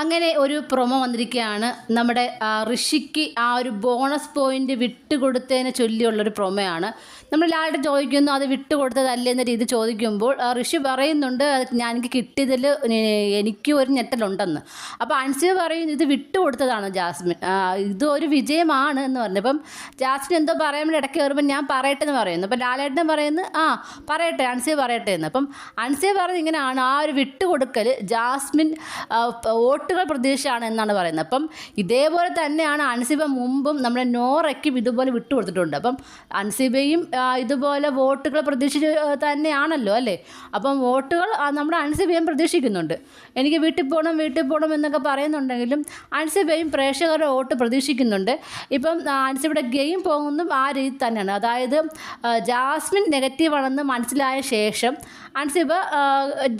അങ്ങനെ ഒരു പ്രൊമോ വന്നിരിക്കുകയാണ്. നമ്മുടെ ഋഷിക്ക് ആ ഒരു ബോണസ് പോയിന്റ് വിട്ടുകൊടുത്തതിനെ ചൊല്ലിയുള്ളൊരു പ്രൊമോയാണ് നമ്മൾ ലായിട്ട് ചോദിക്കുന്നു അത് വിട്ടുകൊടുത്തതല്ലേ? എന്ന രീതി ചോദിക്കുമ്പോൾ ഋഷി പറയുന്നുണ്ട് ഞാൻ എനിക്ക് കിട്ടിയതിൽ എനിക്ക് ഒരു ഞെട്ടലുണ്ടെന്ന്. അപ്പോൾ അൻസിബ പറയുന്നു ഇത് വിട്ടുകൊടുത്തതാണ് ജാസ്മിൻ. ഇത് ഒരു വിജയമാണ് എന്ന് പറഞ്ഞു അപ്പം ജാസ്മിൻ എന്തോ പറയുമ്പോൾ ഇടയ്ക്ക് കയറുമ്പോൾ ഞാൻ പറയട്ടെ എന്ന് പറയുന്നു. അപ്പം ലാലേട്ടൻ പറയുന്നു ആ പറയട്ടെ അൻസിബ പറയട്ടെ എന്ന്. അപ്പം അൻസിബ പറയുന്നത് ഇങ്ങനെയാണ് ആ ഒരു വിട്ടുകൊടുക്കൽ ജാസ്മിൻ വോട്ടുകൾ പ്രതീക്ഷയാണ് എന്നാണ് പറയുന്നത്. അപ്പം ഇതേപോലെ തന്നെയാണ് അൻസിബ മുമ്പും നമ്മുടെ നോറയ്ക്കും ഇതുപോലെ വിട്ടുകൊടുത്തിട്ടുണ്ട്. അപ്പം അൻസിബയും ഇതുപോലെ വോട്ടുകൾ പ്രതീക്ഷിച്ച് തന്നെയാണല്ലോ അല്ലേ? അപ്പം വോട്ടുകൾ നമ്മുടെ അൻസിബയും പ്രതീക്ഷിക്കുന്നുണ്ട്. എനിക്ക് വീട്ടിൽ പോകണം വീട്ടിൽ പോകണം എന്നൊക്കെ പറയുന്നുണ്ടെങ്കിലും അൻസിബയും പ്രേക്ഷകരുടെ വോട്ട് പ്രതീക്ഷിക്കുന്നുണ്ട്. ഇപ്പം അൻസിബയുടെ ഗെയിം പോകുന്നതും ആ രീതി തന്നെയാണ്. അതായത് ജാസ്മിൻ നെഗറ്റീവാണെന്ന് മനസ്സിലായ ശേഷം അൻസിബ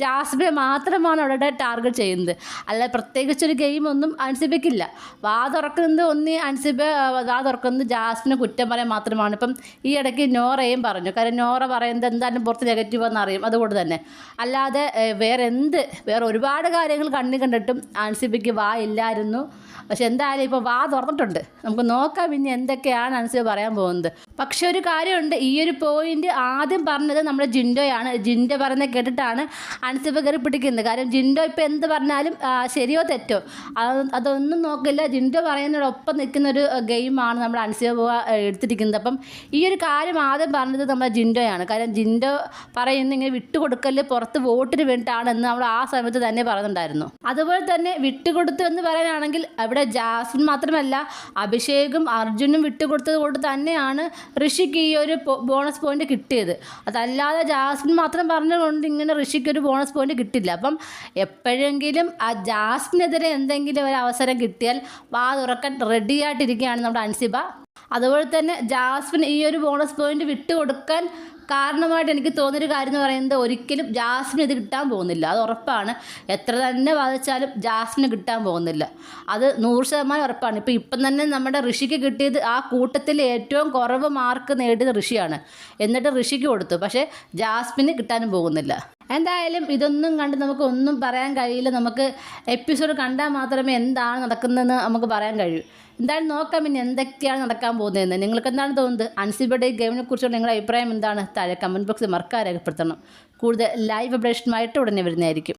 ജാസ്മിനെ മാത്രമാണ് അവരുടെ ടാർഗറ്റ് ചെയ്യുന്നത്. അല്ല പ്രത്യേകിച്ചൊരു ഗെയിമൊന്നും അൻസിബയ്ക്കില്ല. വാ തുറക്കുന്നത് ഒന്ന് അൻസിബ വാ തുറക്കുന്നത് ജാസ്മിനെ കുറ്റം പറയാൻ മാത്രമാണ്. ഇപ്പം ഈ ഇടയ്ക്ക് നോറയും പറഞ്ഞു. കാരണം നോറ പറയുന്നത് എന്തായാലും പുറത്ത് നെഗറ്റീവ് എന്നറിയും അതുകൊണ്ട് തന്നെ. അല്ലാതെ വേറെ എന്ത് വേറെ ഒരുപാട് കാര്യങ്ങൾ കണ്ണി കണ്ടിട്ടും അൻസിബയ്ക്ക് വാ ഇല്ലായിരുന്നു. പക്ഷെ എന്തായാലും ഇപ്പോൾ വാ തുറന്നിട്ടുണ്ട്. നമുക്ക് നോക്കാം ഇനി എന്തൊക്കെയാണ് അൻസിബ പറയാൻ പോകുന്നത്. പക്ഷെ ഒരു കാര്യമുണ്ട്. ഈ ഒരു പോയിന്റ് ആദ്യം പറഞ്ഞത് നമ്മുടെ ജിൻഡോയാണ്. ജിൻഡോ പറയുന്നത് കേട്ടിട്ടാണ് അൻസിബ കയറി പിടിക്കുന്നത്. കാരണം ജിൻഡോ ഇപ്പോൾ എന്ത് പറഞ്ഞാലും ആ, ശരിയോ തെറ്റോ. അതൊന്നും നോക്കില്ല. ജിൻഡോ പറയുന്നതിനോടൊപ്പം നിൽക്കുന്ന ഒരു ഗെയിമാണ് നമ്മൾ അൻസിബ പോവാ എടുത്തിരിക്കുന്നത്. അപ്പം ഈ ഒരു കാര്യം ആദ്യം പറഞ്ഞത് നമ്മുടെ ജിൻഡോയാണ്. കാരണം ജിൻഡോ പറയുന്ന ഇങ്ങനെ വിട്ടുകൊടുക്കൽ പുറത്ത് വോട്ടിന് വേണ്ടിയിട്ടാണെന്ന് നമ്മൾ ആ സമയത്ത് തന്നെ പറയുന്നുണ്ടായിരുന്നു അതുപോലെ തന്നെ വിട്ടുകൊടുത്തു എന്ന് പറയാനാണെങ്കിൽ അവിടെ ജാസ്മിൻ മാത്രമല്ല അഭിഷേകും അർജുനും വിട്ടുകൊടുത്തത് കൊണ്ട് തന്നെയാണ് ഋഷിക്ക് ഈ ഒരു ബോണസ് പോയിന്റ് കിട്ടിയത്. അതല്ലാതെ ജാസ്മിൻ മാത്രം പറഞ്ഞുകൊണ്ട് ഇങ്ങനെ ഋഷിക്ക് ഒരു ബോണസ് പോയിന്റ് കിട്ടില്ല. അപ്പം എപ്പോഴെങ്കിലും ആ ജാസ്മിനെതിരെ എന്തെങ്കിലും ഒരു അവസരം കിട്ടിയാൽ വാ തുറക്കാൻ റെഡിയായിട്ടിരിക്കുകയാണ് നമ്മുടെ അൻസിബ. അതുപോലെ തന്നെ ജാസ്മിൻ ഈ ഒരു ബോണസ് പോയിന്റ് വിട്ടുകൊടുക്കാൻ കാരണമായിട്ട് എനിക്ക് തോന്നിയൊരു കാര്യം എന്ന് പറയുന്നത് ഒരിക്കലും ജാസ്മിന് ഇത് കിട്ടാൻ പോകുന്നില്ല. അത് ഉറപ്പാണ്. എത്ര തന്നെ വാദിച്ചാലും ജാസ്മിന് കിട്ടാൻ പോകുന്നില്ല. അത് നൂറ് ശതമാനം ഉറപ്പാണ്. ഇപ്പം ഇപ്പം തന്നെ നമ്മുടെ ഋഷിക്ക് കിട്ടിയത് ആ കൂട്ടത്തിൽ ഏറ്റവും കുറവ് മാർക്ക് നേടിയത് ഋഷിയാണ്. എന്നിട്ട് ഋഷിക്ക് കൊടുത്തു. പക്ഷേ ജാസ്മിന് കിട്ടാനും പോകുന്നില്ല. എന്തായാലും ഇതൊന്നും കണ്ട് നമുക്ക് ഒന്നും പറയാൻ കഴിയില്ല. നമുക്ക് എപ്പിസോഡ് കണ്ടാൽ മാത്രമേ എന്താണ് നടക്കുന്നതെന്ന് നമുക്ക് പറയാൻ കഴിയൂ. എന്തായാലും നോക്കാം ഇനി എന്തൊക്കെയാണ് നടക്കാൻ പോകുന്നതെന്ന്. നിങ്ങൾക്ക് എന്താണ് തോന്നുന്നത്? അൻസിബഡി ഗെയിമിനെ കുറിച്ചുള്ള നിങ്ങളുടെ അഭിപ്രായം എന്താണ്? താഴെ കമന്റ് ബോക്സിൽ മറക്കാൻ രേഖപ്പെടുത്തണം. കൂടുതൽ ലൈവ് അപ്ഡേഷനുമായിട്ട് ഉടനെ വരുന്നതായിരിക്കും.